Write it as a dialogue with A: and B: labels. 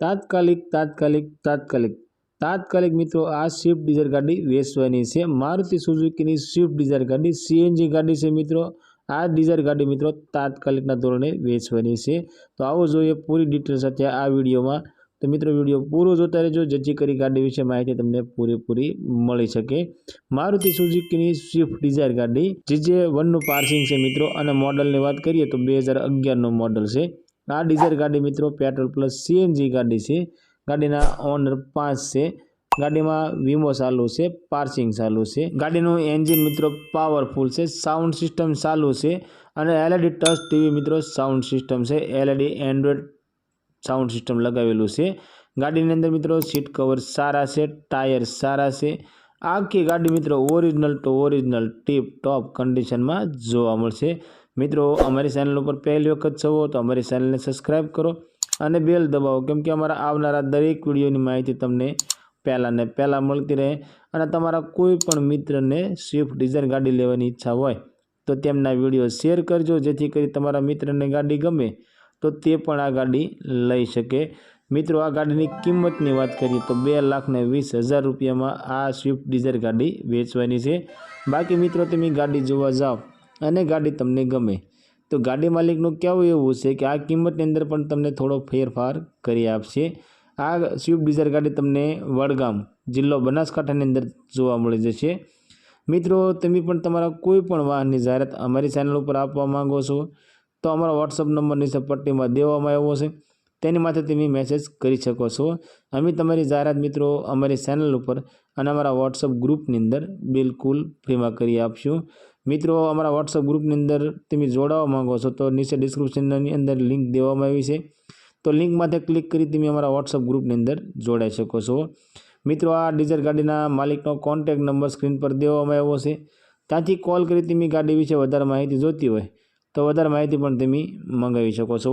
A: તાત્કાલિક તાત્કાલિક તાત્કાલિક. તાત્કાલિક મિત્રો, આ સ્વિફ્ટ ડિઝાયર ગાડી વેચવાની છે. મારુતિ સુઝુકીની સ્વિફ્ટ ડિઝાયર ગાડી સીએનજી ગાડી છે મિત્રો. આ ડિઝાયર ગાડી મિત્રો તાત્કાલિકના ધોરણે વેચવાની છે. તો આવો જોઈએ પૂરી ડિટેલ સાથે આ વિડીયોમાં. તો મિત્રો, વીડિયો પૂરો જોતા રહેજો, જેથી કરી ગાડી વિશે માહિતી તમને પૂરેપૂરી મળી શકે. મારુતિ સુઝુકીની સ્વિફ્ટ ડિઝાયર ગાડી, જે જે વનનું પાર્સિંગ છે મિત્રો, અને મોડલની વાત કરીએ તો બે હજાર અગિયારનું મોડલ છે. આ ડીઝલ ગાડી મિત્રો પેટ્રોલ પ્લસ સીએનજી ગાડી છે. ગાડીના ઓનર પાંચ છે. ગાડીમાં વીમો ચાલુ છે, પાર્સિંગ ચાલુ છે. ગાડીનું એન્જિન મિત્રો પાવરફુલ છે, સાઉન્ડ સિસ્ટમ ચાલુ છે અને એલઈડી ટચ ટીવી મિત્રો સાઉન્ડ સિસ્ટમ છે. એલઈડી એન્ડ્રોઈડ સાઉન્ડ સિસ્ટમ લગાવેલું છે. ગાડીની અંદર મિત્રો સીટ કવર સારા છે, ટાયર સારા છે. આખી ગાડી મિત્રો original to original tip top કન્ડિશનમાં જોવા મળશે. મિત્રો, અમારી ચેનલ ઉપર પહેલી વખત છો તો અમારી ચેનલને સબસ્ક્રાઈબ કરો અને બેલ દબાવો, કેમ કે અમારા આવનારા દરેક વિડીયોની માહિતી તમને પહેલાં ને પહેલાં મળતી રહે અને તમારા કોઈ પણ મિત્રને સ્વિફ્ટ ડિઝાયર ગાડી લેવાની ઈચ્છા હોય તો તેમના વીડિયો શેર કરજો, જેથી કરી તમારા મિત્રને ગાડી ગમે તો તે પણ આ ગાડી લઈ શકે. મિત્રો, આ ગાડીની કિંમતની વાત કરીએ તો બે લાખને વીસ હજાર રૂપિયામાં આ સ્વિફ્ટ ડિઝાયર ગાડી વેચવાની છે. બાકી મિત્રો, તમે ગાડી જોવા જાઓ અને ગાડી તમને ગમે. તો ગાડી માલિકનું કહેવું એવું છે કે આ કિંમતની અંદર પણ તમને થોડો ફેરફાર કરી આપશે. આ સ્વિફ્ટ ડિઝાયર ગાડી તમને વડગામ જિલ્લો બનાસકાંઠાની અંદર જોવા મળી જશે. મિત્રો, તમે પણ તમારા કોઈ પણ વાહનની જાહેરાત અમારી ચેનલ ઉપર આપવા માંગો છો, તો અમારો વોટ્સઅપ નંબર નીચે પટ્ટીમાં દેવામાં આવ્યો છે. તેની માથે તમે મેસેજ કરી શકો છો. અમે તમારી જાહેરાત મિત્રો અમારી ચેનલ ઉપર અને અમારા વોટ્સઅપ ગ્રુપની અંદર બિલકુલ ફ્રીમાં કરી આપશું. મિત્રો, અમારા વોટ્સઅપ ગ્રુપની અંદર તમે જોડાવા માંગો છો તો નીચે ડિસ્ક્રિપ્શનની અંદર લિંક દેવામાં આવી છે. તો લિંક માથે ક્લિક કરી તમે અમારા વોટ્સઅપ ગ્રુપની અંદર જોડાઈ શકો છો. મિત્રો, આ ડીઝલ ગાડીના માલિકનો કોન્ટેક નંબર સ્ક્રીન પર દેવામાં આવ્યો છે. ત્યાંથી કોલ કરી તમે ગાડી વિશે વધારે માહિતી જોતી હોય તો વધારે માહિતી પણ તમે મંગાવી શકો છો.